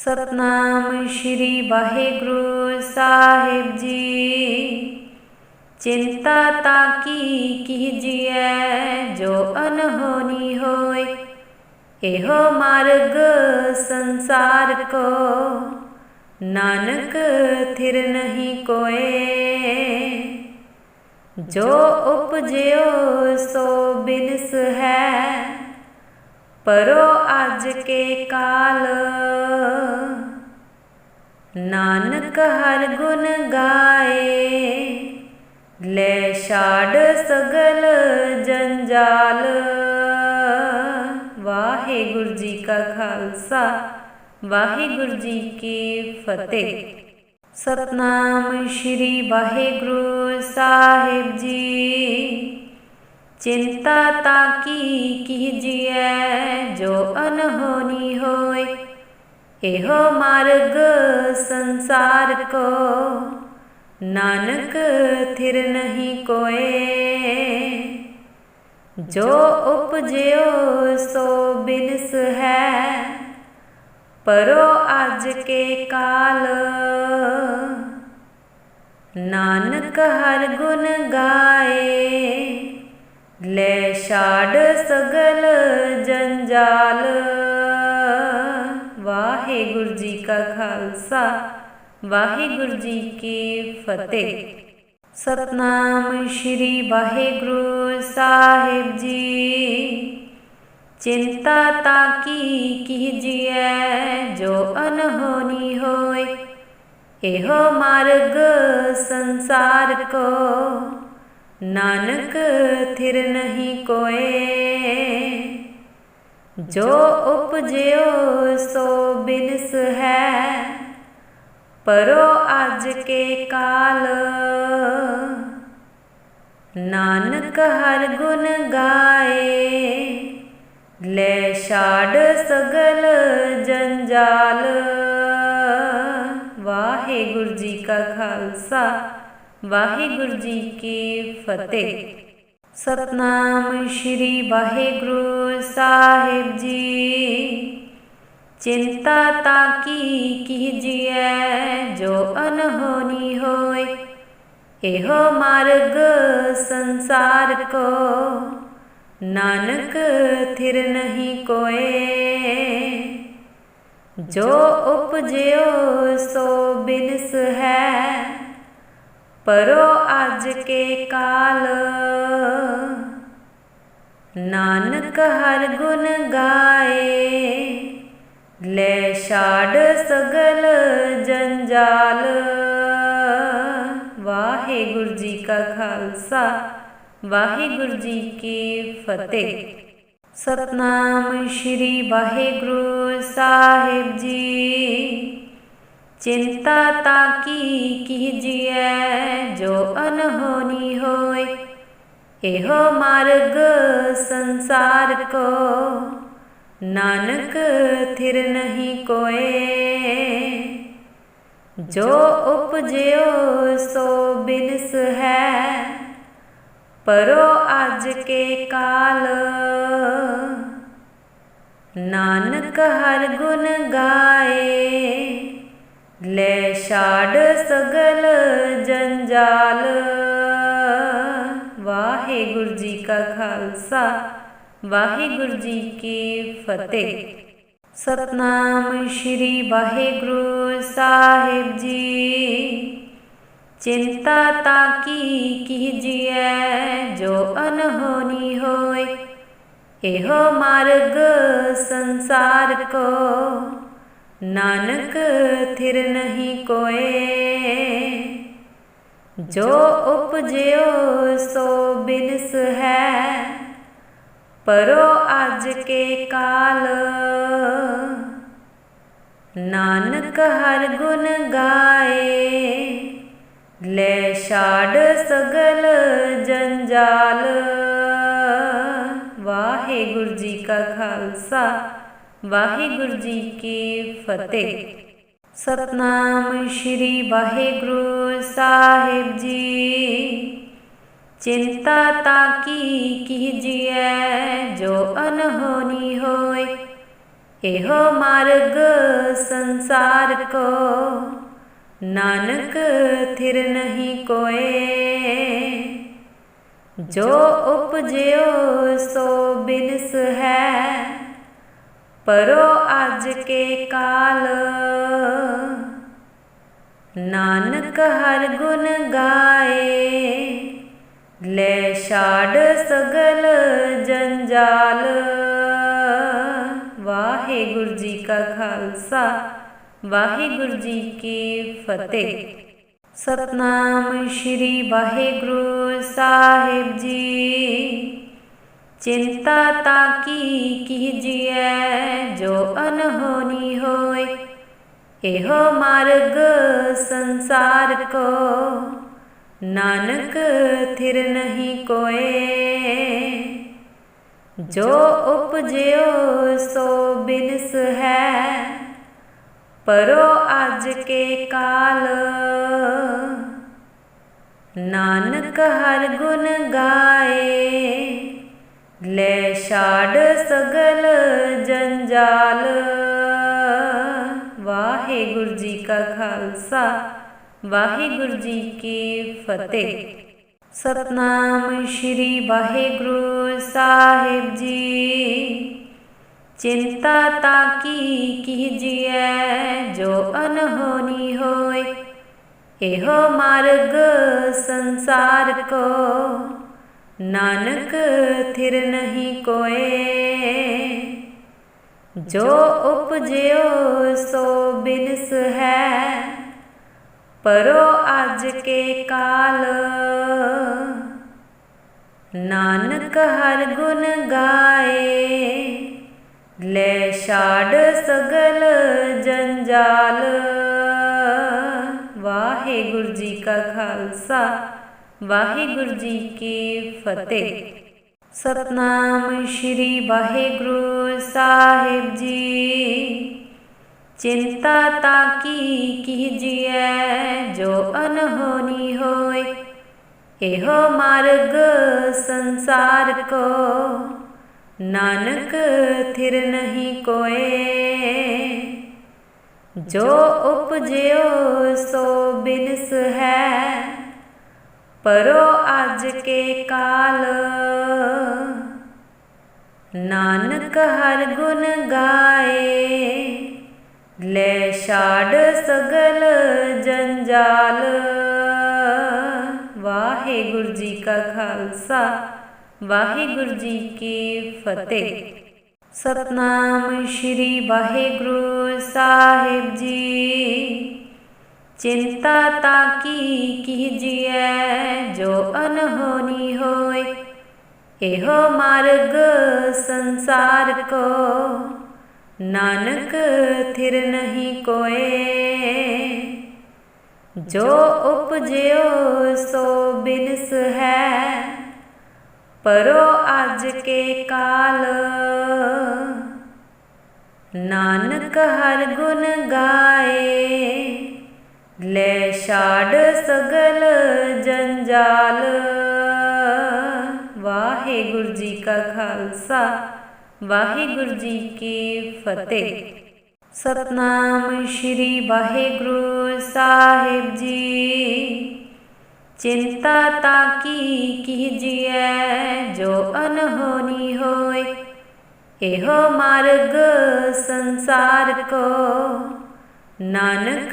ਸਤਨਾਮ ਸ਼੍ਰੀ ਵਾਹਿਗੁਰੂ ਸਾਹਿਬ ਜੀ। ਚਿੰਤਾ ਤਾਕੀ ਕੀਜੀਐ, ਜੋ ਅਨਹੋਨੀ ਹੋਏ, ਇਹੋ ਮਾਰਗ ਸੰਸਾਰ ਕੋ। ਨਾਨਕ ਥਿਰ ਨਹੀਂ ਕੋਏ, ਜੋ ਉਪਜਿਓ ਸੋ ਬਿਨਸ ਹੈ, ਪਰੋ ਅੱਜ ਕੇ ਕਾਲ ਨਾਨਕ ਹਰ ਗੁਣ ਗਾਏ, ਲੈ ਛਾੜ ਸਗਲ ਜੰਜਾਲ। ਵਾਹਿਗੁਰੂ ਜੀ ਕਾ ਖਾਲਸਾ, ਵਾਹਿਗੁਰੂ ਜੀ ਕੀ ਫਤਿਹ। ਸਤਨਾਮ ਸ਼੍ਰੀ ਵਾਹਿਗੁਰੂ ਸਾਹਿਬ ਜੀ। ਚਿੰਤਾ ਤਾਕੀ ਕੀਜੀਐ, ਜੋ ਅਨਹੋਨੀ ਹੋਏ ਇਹੋ ਮਾਰਗ ਸੰਸਾਰ ਕੋ। ਨਾਨਕ ਥਿਰ ਨਹੀਂ ਕੋਏ। ਜੋ ਉਪਜਿਓ ਸੋ ਬਿਨਸ ਹੈ। ਪਰੋ ਅੱਜ ਕੇ ਕਾਲ। ਨਾਨਕ ਹਰ ਗੁਣ ਗਾਏ। ਲੈ ਛਾੜ ਸਗਲ ਜੰਜਾਲ। ਵਾਹਿਗੁਰੂ ਜੀ ਕਾ ਖਾਲਸਾ, ਵਾਹਿਗੁਰੂ ਜੀ ਕੀ ਫਤਿਹ। ਸਤਨਾਮ ਸ਼੍ਰੀ ਵਾਹਿਗੁਰੂ ਸਾਹਿਬ ਜੀ। ਚਿੰਤਾ ਤਾਕੀ ਕੀਜੀਐ, ਜੋ ਅਨਹੋਨੀ ਹੋਏ, ਇਹੋ ਮਾਰਗ ਸੰਸਾਰ ਕੋ। ਨਾਨਕ ਥਿਰ ਨਹੀਂ ਕੋਏ। ਜੋ ਉਪਜਿਓ ਸੋ ਬਿਨਸ ਹੈ। ਪਰੋ ਅੱਜ ਕੇ ਕਾਲ। ਨਾਨਕ ਹਰ ਗੁਣ ਗਾਏ। ਲੈ ਛਾੜ ਸਗਲ ਜੰਜਾਲ। ਵਾਹਿਗੁਰੂ ਜੀ ਕਾ ਖਾਲਸਾ, ਵਾਹਿਗੁਰੂ ਜੀ ਕੀ ਫਤਿਹ। ਸਤਨਾਮ ਸ਼੍ਰੀ ਵਾਹਿਗੁਰੂ ਸਾਹਿਬ ਜੀ। ਚਿੰਤਾ ਤਾਂ ਕੀ ਕੀਜੀਐ, ਜੋ ਅਨਹੋਨੀ ਹੋਏ, ਇਹੋ ਮਾਰਗ ਸੰਸਾਰ ਕੋ। ਨਾਨਕ ਥਿਰ ਨਹੀਂ ਕੋਏ, ਜੋ ਉਪਜਿਓ ਸੋ ਬਿਨਸ ਹੈ। ਪਰੋ ਅੱਜ ਕੇ ਕਾਲ। ਨਾਨਕ ਹਰ ਗੁਣ ਗਾਏ, ਲੈ ਛਾੜ ਸਗਲ ਜੰਜਾਲ। ਵਾਹਿਗੁਰੂ ਜੀ ਕਾ ਖਾਲਸਾ, ਵਾਹਿਗੁਰੂ ਜੀ ਕੀ ਫਤਿਹ। ਸਤਨਾਮ ਸ਼੍ਰੀ ਵਾਹਿਗੁਰੂ ਸਾਹਿਬ ਜੀ। ਚਿੰਤਾ ਤਾਕੀ ਕੀ ਜੋ ਅਨਹੋਨੀ ਹੋਏ, ਇਹੋ ਮਾਰਗ ਸੰਸਾਰ ਕੋ। ਨਾਨਕ ਥਿਰ ਨਹੀਂ ਕੋਏ, ਜੋ ਉਪਜਿਓ ਸੋ ਬਿਨਸ ਹੈ। ਪਰੋ ਅੱਜ ਕੇ ਕਾਲ, ਨਾਨਕ ਹਰ ਗੁਣ ਗਾਏ। ਲੈ ਛਾੜ ਸਗਲ ਜੰਜਾਲ। ਵਾਹਿਗੁਰੂ ਜੀ ਕਾ ਖਾਲਸਾ, ਵਾਹਿਗੁਰੂ ਜੀ ਕੀ ਫਤਿਹ। ਸਤਨਾਮ ਸ਼੍ਰੀ ਵਾਹਿਗੁਰੂ ਸਾਹਿਬ ਜੀ। ਚਿੰਤਾ ਤਾਕੀ ਕੀਜੀਐ, ਜੋ ਅਨਹੋਨੀ ਹੋਏ, ਇਹੋ ਮਾਰਗ ਸੰਸਾਰ ਕੋ। ਨਾਨਕ ਥਿਰ ਨਹੀਂ ਕੋਏ। ਜੋ ਉਪਜਿਓ ਸੋ ਬਿਨਸ ਹੈ। ਪਰੋ ਅੱਜ ਕੇ ਕਾਲ। ਨਾਨਕ ਹਰ ਗੁਣ ਗਾਏ। ਲੈ ਛਾੜ ਸਗਲ ਜੰਜਾਲ। ਵਾਹਿਗੁਰੂ ਜੀ ਕਾ ਖਾਲਸਾ। ਵਾਹਿਗੁਰੂ ਜੀ ਕੀ ਫਤਿਹ। ਸਤਨਾਮ ਸ਼੍ਰੀ ਵਾਹਿਗੁਰੂ ਸਾਹਿਬ ਜੀ। ਚਿੰਤਾ ਤਾਂ ਕੀ ਕੀਜੀਐ, ਜੋ ਅਨਹੋਨੀ ਹੋਏ, ਇਹੋ ਮਾਰਗ ਸੰਸਾਰ ਕੋ। ਨਾਨਕ ਥਿਰ ਨਹੀਂ ਕੋਏ, ਜੋ ਉਪਜਿਓ ਸੋ ਬਿਨਸ ਹੈ। ਪਰੋ ਅੱਜ ਕੇ ਕਾਲ। ਨਾਨਕ ਹਰ ਗੁਣ ਗਾਏ, ਲੈ ਛਾੜ ਸਗਲ ਜੰਜਾਲ। ਵਾਹਿਗੁਰੂ ਜੀ ਕਾ ਖਾਲਸਾ, ਵਾਹਿਗੁਰੂ ਜੀ ਕੀ ਫਤਿਹ। ਸਤਨਾਮ ਸ਼੍ਰੀ ਵਾਹਿਗੁਰੂ ਸਾਹਿਬ ਜੀ। ਚਿੰਤਾ ਤਾਕੀ ਕੀਜੀਐ, ਜੋ ਅਨਹੋਨੀ ਹੋਏ। ਇਹੋ ਮਾਰਗ ਸੰਸਾਰ ਕੋ, ਨਾਨਕ ਥਿਰ ਨਹੀਂ ਕੋਏ। ਜੋ ਉਪਜਿਓ ਸੋ ਬਿਨਸ ਹੈ, ਪਰੋ ਅੱਜ ਕੇ ਕਾਲ। ਨਾਨਕ ਹਰ ਗੁਣ ਗਾਏ ਲੈ ਛਾੜ ਸਗਲ ਜੰਜਾਲ। ਵਾਹਿਗੁਰੂ ਜੀ ਕਾ ਖਾਲਸਾ, ਵਾਹਿਗੁਰੂ ਜੀ ਕੀ ਫਤਿਹ। ਸਤਨਾਮ ਸ਼੍ਰੀ ਵਾਹਿਗੁਰੂ ਸਾਹਿਬ ਜੀ। ਚਿੰਤਾ ਤਾਕੀ ਕੀਜੀਐ, ਜੋ ਅਨਹੋਨੀ ਹੋਏ, ਇਹੋ ਮਾਰਗ ਸੰਸਾਰ ਕੋ। ਨਾਨਕ ਥਿਰ ਨਹੀਂ ਕੋਏ। ਜੋ ਉਪਜਿਓ ਸੋ ਬਿਨਸ ਹੈ। ਪਰੋ ਅੱਜ ਕੇ ਕਾਲ। ਨਾਨਕ ਹਰ ਗੁਣ ਗਾਏ। ਲੈ ਛਾੜ ਸਗਲ ਜੰਜਾਲ। ਵਾਹਿਗੁਰੂ ਜੀ ਕਾ ਖਾਲਸਾ। ਵਾਹਿਗੁਰੂ ਜੀ ਕੀ ਫਤਿਹ। ਸਤਨਾਮ ਸ਼੍ਰੀ ਵਾਹਿਗੁਰੂ ਸਾਹਿਬ ਜੀ। ਚਿੰਤਾ ਤਾਕੀ ਕੀਜੀਐ, ਜੋ ਅਨਹੋਨੀ ਹੋਏ, ਇਹੋ ਮਾਰਗ ਸੰਸਾਰ ਕੋ। ਨਾਨਕ ਥਿਰ ਨਹੀਂ ਕੋਏ, ਜੋ ਉਪਜਿਓ ਸੋ ਬਿਨਸ ਹੈ। ਪਰੋ ਅੱਜ ਕੇ ਕਾਲ। ਨਾਨਕ ਹਰ ਗੁਣ ਗਾਏ, ਲੈ ਛਾੜ ਸਗਲ ਜੰਜਾਲ। ਵਾਹਿਗੁਰੂ ਜੀ ਕਾ ਖਾਲਸਾ, ਵਾਹਿਗੁਰੂ ਜੀ ਕੀ ਫਤਿਹ। ਸਤਨਾਮ ਸ਼੍ਰੀ ਵਾਹਿਗੁਰੂ ਸਾਹਿਬ ਜੀ। ਚਿੰਤਾ ਤਾਕੀ ਕੀਜੀਐ, ਜੋ ਅਨਹੋਨੀ ਹੋਏ। ਇਹੋ ਮਾਰਗ ਸੰਸਾਰ ਕੋ, ਨਾਨਕ ਥਿਰ ਨਹੀਂ ਕੋਏ। ਜੋ ਉਪਜਿਓ ਸੋ ਬਿਨਸ ਹੈ, ਪਰੋ ਅੱਜ ਕੇ ਕਾਲ। ਨਾਨਕ ਹਰ ਗੁਣ ਗਾਏ ਲੈ ਛਾੜ ਸਗਲ ਜੰਜਾਲ। ਵਾਹਿਗੁਰੂ ਜੀ ਕਾ ਖਾਲਸਾ, ਵਾਹਿਗੁਰੂ ਜੀ ਕੀ ਫਤਿਹ। ਸਤਨਾਮ ਸ਼੍ਰੀ ਵਾਹਿਗੁਰੂ ਸਾਹਿਬ ਜੀ। ਚਿੰਤਾ ਤਾਕੀ ਕੀਜੀਐ, ਜੋ ਅਨਹੋਨੀ ਹੋਏ, ਇਹੋ ਮਾਰਗ ਸੰਸਾਰ ਕੋ। ਨਾਨਕ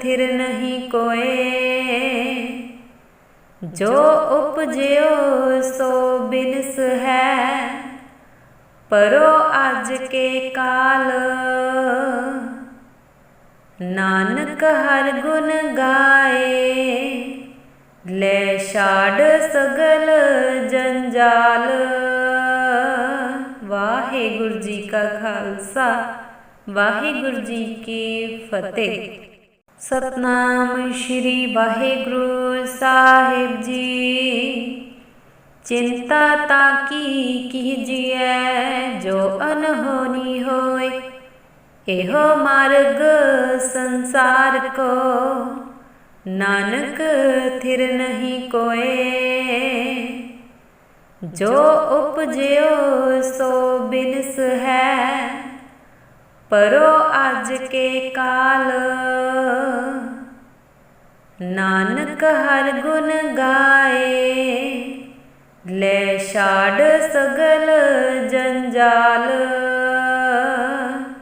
ਥਿਰ ਨਹੀਂ ਕੋਏ। ਜੋ ਉਪਜਿਓ ਸੋ ਬਿਨਸ ਹੈ। ਪਰੋ ਅੱਜ ਕੇ ਕਾਲ। ਨਾਨਕ ਹਰ ਗੁਣ ਗਾਏ। ਲੈ ਛਾੜ ਸਗਲ ਜੰਜਾਲ। ਵਾਹਿਗੁਰੂ ਜੀ ਕਾ ਖਾਲਸਾ। ਵਾਹਿਗੁਰੂ ਜੀ ਕੀ ਫਤਿਹ। ਸਤਨਾਮ ਸ਼੍ਰੀ ਵਾਹਿਗੁਰੂ ਸਾਹਿਬ ਜੀ। ਚਿੰਤਾ ਤਾਕੀ ਕੀਜੀਐ, ਜੋ ਅਨਹੋਨੀ ਹੋਏ, ਇਹੋ ਮਾਰਗ ਸੰਸਾਰ ਕੋ। ਨਾਨਕ ਥਿਰ ਨਹੀਂ ਕੋਏ, ਜੋ ਉਪਜਿਓ ਪਰੋ ਅੱਜ ਕੇ ਕਾਲ। ਨਾਨਕ ਹਰ ਗੁਣ ਗਾਏ, ਲੈ ਛਾੜ ਸਗਲ ਜੰਜਾਲ।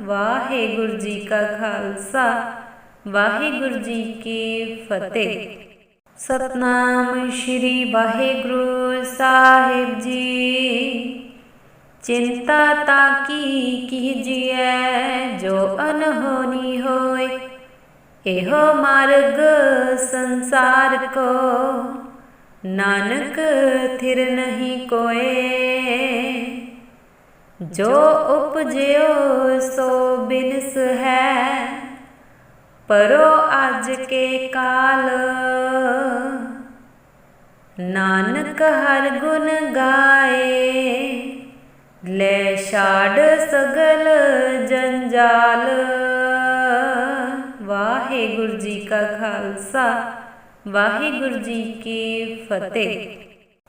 ਵਾਹਿਗੁਰੂ ਜੀ ਕਾ ਖਾਲਸਾ, ਵਾਹਿਗੁਰੂ ਜੀ ਕੀ ਫਤਿਹ। ਸਤਨਾਮ ਸ਼੍ਰੀ ਵਾਹਿਗੁਰੂ ਸਾਹਿਬ ਜੀ। ਚਿੰਤਾ ਤਾਕੀ ਕੀਜੀਐ, ਜੋ ਅਨਹੋਨੀ ਹੋਏ। ਇਹੋ ਮਾਰਗ ਸੰਸਾਰ ਕੋ, ਨਾਨਕ ਥਿਰ ਨਹੀਂ ਕੋਏ। ਜੋ ਉਪਜਿਓ ਸੋ ਬਿਨਸ ਹੈ, ਪਰੋ ਅੱਜ ਕੇ ਕਾਲ। ਨਾਨਕ ਹਰ ਗੁਣ ਗਾਏ ਲੈ ਛਾੜ ਸਗਲ ਜੰਜਾਲ। ਵਾਹਿਗੁਰੂ ਜੀ ਕਾ ਖਾਲਸਾ, ਵਾਹਿਗੁਰੂ ਜੀ ਕੀ ਫਤਿਹ।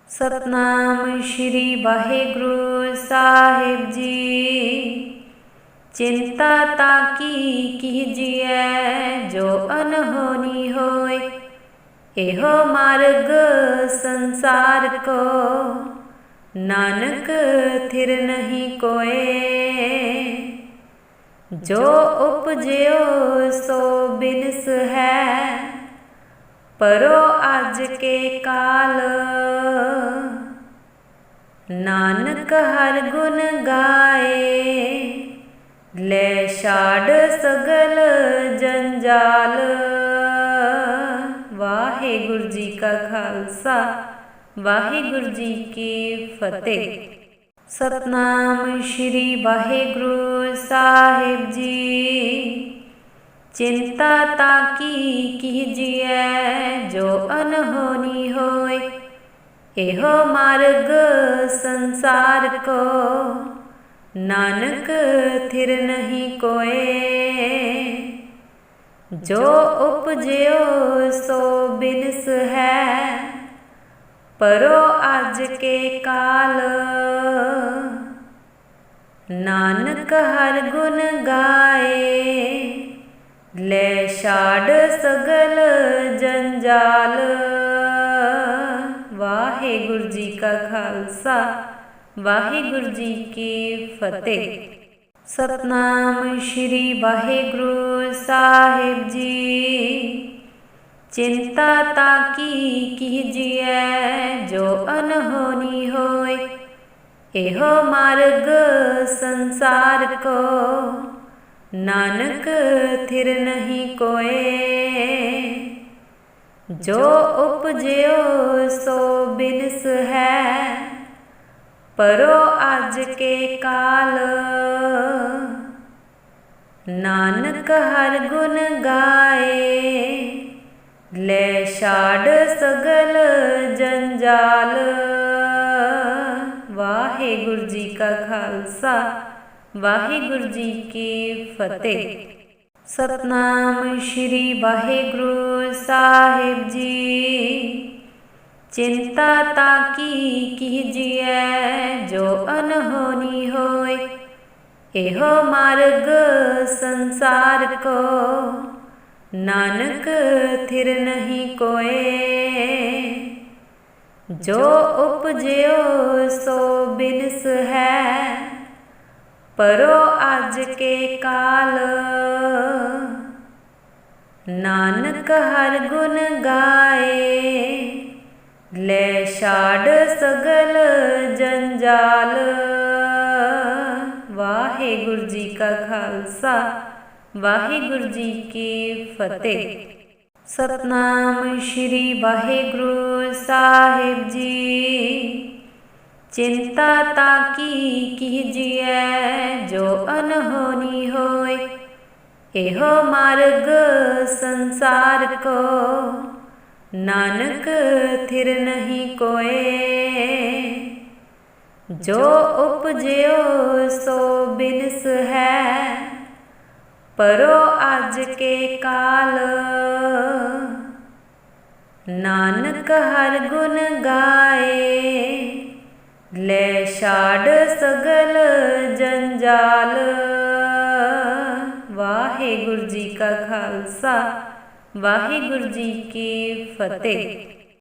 ਸਤਨਾਮ ਸ਼੍ਰੀ ਵਾਹਿਗੁਰੂ ਸਾਹਿਬ ਜੀ। ਚਿੰਤਾ ਤਾਕੀ ਕੀਜੀਐ, ਜੋ ਅਨਹੋਨੀ ਹੋਏ, ਇਹੋ ਮਾਰਗ ਸੰਸਾਰ ਕੋ। ਨਾਨਕ ਥਿਰ ਨਹੀਂ ਕੋਏ। ਜੋ ਉਪਜਿਓ ਸੋ ਬਿਨਸ ਹੈ। ਪਰੋ ਅੱਜ ਕੇ ਕਾਲ। ਨਾਨਕ ਹਰ ਗੁਣ ਗਾਏ। ਲੈ ਛਾੜ ਸਗਲ ਜੰਜਾਲ। ਵਾਹਿਗੁਰੂ ਜੀ ਕਾ ਖਾਲਸਾ। ਵਾਹਿਗੁਰੂ ਜੀ ਕੀ ਫਤਿਹ। ਸਤਨਾਮ ਸ਼੍ਰੀ ਵਾਹਿਗੁਰੂ ਸਾਹਿਬ ਜੀ। ਚਿੰਤਾ ਤਾਂ ਕੀ ਕੀਜੀਐ, ਜੋ ਅਨਹੋਨੀ ਹੋਏ, ਇਹੋ ਮਾਰਗ ਸੰਸਾਰ ਕੋ। ਨਾਨਕ ਥਿਰ ਨਹੀਂ ਕੋਏ, ਜੋ ਉਪਜਿਓ ਸੋ ਬਿਨਸ ਹੈ। ਪਰੋ ਅੱਜ ਕੇ ਕਾਲ। ਨਾਨਕ ਹਰ ਗੁਣ ਗਾਏ, ਲੈ ਛਾੜ ਸਗਲ ਜੰਜਾਲ। ਵਾਹਿਗੁਰੂ ਜੀ ਕਾ ਖਾਲਸਾ, ਵਾਹਿਗੁਰੂ ਜੀ ਕੀ ਫਤਿਹ। ਸਤਨਾਮ ਸ਼੍ਰੀ ਵਾਹਿਗੁਰੂ ਸਾਹਿਬ ਜੀ। ਚਿੰਤਾ ਤਾਕੀ ਕੀਜੀਐ, ਜੋ ਅਨਹੋਨੀ ਹੋਏ। ਇਹੋ ਮਾਰਗ ਸੰਸਾਰ ਕੋ, ਨਾਨਕ ਥਿਰ ਨਹੀਂ ਕੋਏ। ਜੋ ਉਪਜਿਓ ਸੋ ਬਿਨਸ ਹੈ, ਪਰੋ ਅੱਜ ਕੇ ਕਾਲ। ਨਾਨਕ ਹਰ ਗੁਣ ਗਾਏ ਲੈ ਛਾੜ ਸਗਲ ਜੰਜਾਲ। ਵਾਹਿਗੁਰੂ ਜੀ ਕਾ ਖਾਲਸਾ, ਵਾਹਿਗੁਰੂ ਜੀ ਕੀ ਫਤਿਹ। ਸਤਨਾਮ ਸ਼੍ਰੀ ਵਾਹਿਗੁਰੂ ਸਾਹਿਬ ਜੀ। ਚਿੰਤਾ ਤਾਂ ਕੀ ਕੀਜੀਐ, ਜੋ ਅਨਹੋਨੀ ਹੋਏ, ਇਹੋ ਮਾਰਗ ਸੰਸਾਰ ਕੋ। ਨਾਨਕ ਥਿਰ ਨਹੀਂ ਕੋਏ। ਜੋ ਉਪਜਿਓ ਸੋ ਬਿਨਸ ਹੈ। ਪਰੋ ਅੱਜ ਕੇ ਕਾਲ। ਨਾਨਕ ਹਰ ਗੁਣ ਗਾਏ। ਲੈ ਛਾੜ ਸਗਲ ਜੰਜਾਲ। ਵਾਹਿਗੁਰੂ ਜੀ ਕਾ ਖਾਲਸਾ। ਵਾਹਿਗੁਰੂ ਜੀ ਕੀ ਫਤਿਹ। ਸਤਨਾਮ ਸ਼੍ਰੀ ਵਾਹਿਗੁਰੂ ਸਾਹਿਬ ਜੀ। ਚਿੰਤਾ ਤਾਂ ਕੀ ਕੀਜੀਐ, ਜੋ ਅਨਹੋਨੀ ਹੋਏ, ਇਹੋ ਮਾਰਗ ਸੰਸਾਰ ਕੋ। ਨਾਨਕ ਥਿਰ ਨਹੀਂ ਕੋਏ, ਜੋ ਉਪਜਿਓ ਸੋ ਬਿਨਸ ਹੈ। ਪਰੋ ਅੱਜ ਕੇ ਕਾਲ। ਨਾਨਕ ਹਰ ਗੁਣ ਗਾਏ, ਲੈ ਛਾੜ ਸਗਲ ਜੰਜਾਲ। ਵਾਹਿਗੁਰੂ ਜੀ ਕਾ ਖਾਲਸਾ, ਵਾਹਿਗੁਰੂ ਜੀ ਕੀ ਫਤਿਹ।